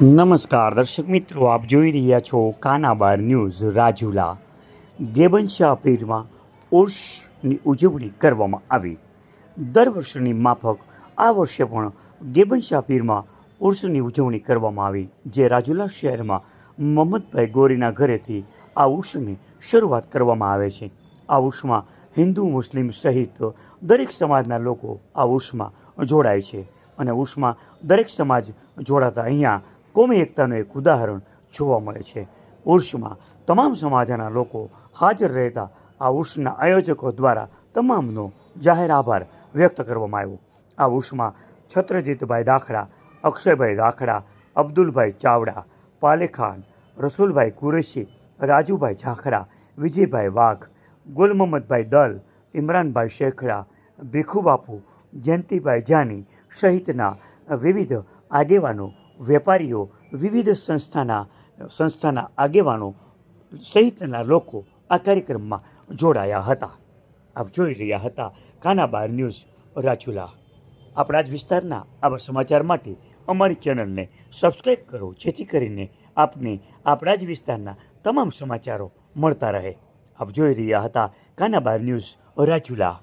નમસ્કાર, દર્શક મિત્રો, આપ જોઈ રહ્યા છો કાનાબાર ન્યૂઝ રાજુલા. ગેબનશાહ પીરમાં ઉર્ષની ઉજવણી કરવામાં આવી. દર વર્ષની માફક આ વર્ષે પણ ગેબનશાહ પીરમાં ઉર્ષની ઉજવણી કરવામાં આવી, જે રાજુલા શહેરમાં મોહમ્મદભાઈ ગોરીના ઘરેથી આ ઉર્ષની શરૂઆત કરવામાં આવે છે. આ ઉર્ષમાં હિન્દુ, મુસ્લિમ સહિત દરેક સમાજના લોકો આ ઉર્ષમાં જોડાય છે અને ઉર્ષમાં દરેક સમાજ જોડાતા અહીંયા કોમી એકતાનું એક ઉદાહરણ જોવા મળે છે. ઉર્ષમાં તમામ સમાજના લોકો હાજર રહેતા આ ઉર્ષના આયોજકો દ્વારા તમામનો જાહેર આભાર વ્યક્ત કરવામાં આવ્યો. આ ઉર્ષમાં છત્રજીતભાઈ દાખલા અક્ષયભાઈ દાખડા, અબ્દુલભાઈ ચાવડા, પાલેખાન, રસુલભાઈ કુરેશી, રાજુભાઈ ઝાખરા, વિજયભાઈ વાઘ ગુલ મોહમ્મદભાઈ દલ, ઇમરાનભાઈ શેખડા, ભીખુબાપુ, જયંતિભાઈ જાની સહિતના વિવિધ આગેવાનો વેપારીઓ, વિવિધ સંસ્થાના સંસ્થાના આગેવાનો સહિતના લોકો આ કાર્યક્રમમાં જોડાયા હતા. આપ જોઈ રહ્યા હતા કાનાબાર ન્યૂઝ રાજુલા. આપણા જ વિસ્તારના આવા સમાચાર માટે અમારી ચેનલને સબસ્ક્રાઈબ કરો, જેથી કરીને આપને આપણા જ વિસ્તારના તમામ સમાચારો મળતા રહે. આપ જોઈ રહ્યા હતા કાનાબાર ન્યૂઝ રાજુલા.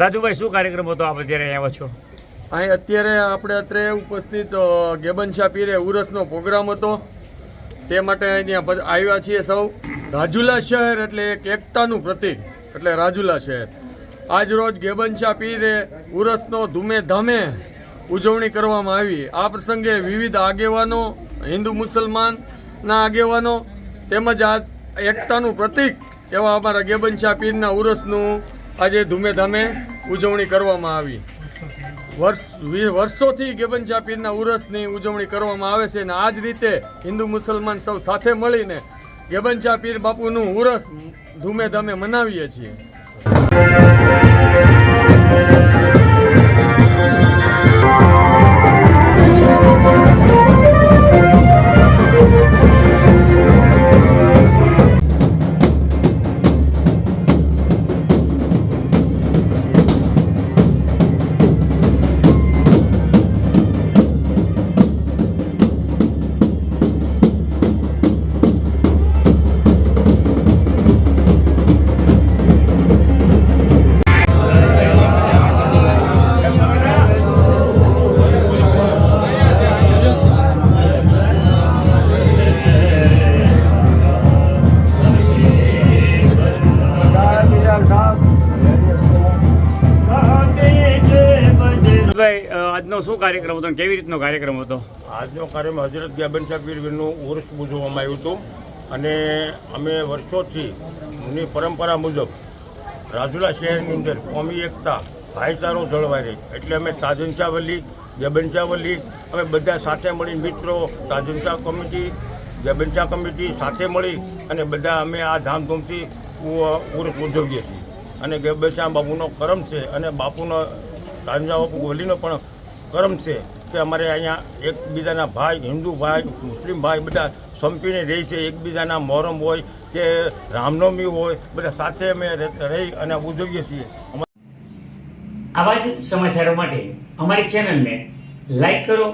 રાજુભાઈ, શું કાર્યક્રમ હતો આપ અત્યારે આવ્યા છો? અહીં અત્યારે આપણે અત્રે ઉપસ્થિત ગેબનશાહ પીરે ઉરસનો પ્રોગ્રામ હતો. તે માટે અહીંયા આવ્યા છીએ સૌ. રાજુલા શહેર એટલે એક એકતાનું પ્રતીક, એટલે રાજુલા શહેર. આજ રોજ ગેબનશાહ પીરે ઉરસનો ધૂમે ધામે ઉજવણી કરવામાં આવી. આ પ્રસંગે વિવિધ આગેવાનો, હિન્દુ મુસલમાનના આગેવાનો તેમજ આ એકતાનું પ્રતીક એવા અમારા ગેબનશાહ પીરના ઉરસનું આજે ધૂમે ધામે ઉજવણી કરવામાં આવી. વર્ષ વર્ષોથી ગેબનચા પીરના ઉરસની ઉજવણી કરવામાં આવે છે અને આ જ રીતે હિન્દુ મુસલમાન સૌ સાથે મળીને ગેબનચા પીર બાપુનું ઉરસ ધૂમે ધામે મનાવીએ છીએ. આજનો શું કાર્યક્રમ હતો કેવી રીતનો કાર્યક્રમ હતો? આજનો કાર્યક્રમ હજરત ગ્યાબન સાહેબનું ઉર્સ ઉજવવામાં આવ્યું હતું. અને અમે વર્ષોથી ની પરંપરા મુજબ રાજુલા શહેરની અંદર કોમી એકતા, ભાઈચારો જળવાઈ રહી. એટલે અમે તાજનશાહ વલ્લી ગેબનશાહ વલ્લી અમે બધા સાથે મળી મિત્રો તાજનશા કમિટી જબનશા કમિટી સાથે મળી અને બધા અમે આ ધામધૂમથી ઉર્સ ઉજવીએ છીએ. અને ગેબનશાહ બાપુનો કરમ છે અને બાપુનો તાજનશા બાપુ વલીનો પણ કરમ છે કે અમારે અહીંયા એકબીજાના ભાઈ, હિન્દુ ભાઈ, મુસ્લિમ ભાઈ બધા સંપીને રહે છે, એકબીજાના મોહરમ હોય કે રામનવમી હોય, બધા સાથે અમે રહી અને ઉજવીએ છીએ. આવા જ સમાચારો માટે અમારી ચેનલને લાઈક કરો,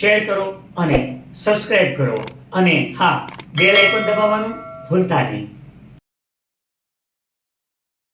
શેર કરો અને સબસ્ક્રાઇબ કરો. અને હા બે પણ દબાવવાનું ભૂલતા નહીં.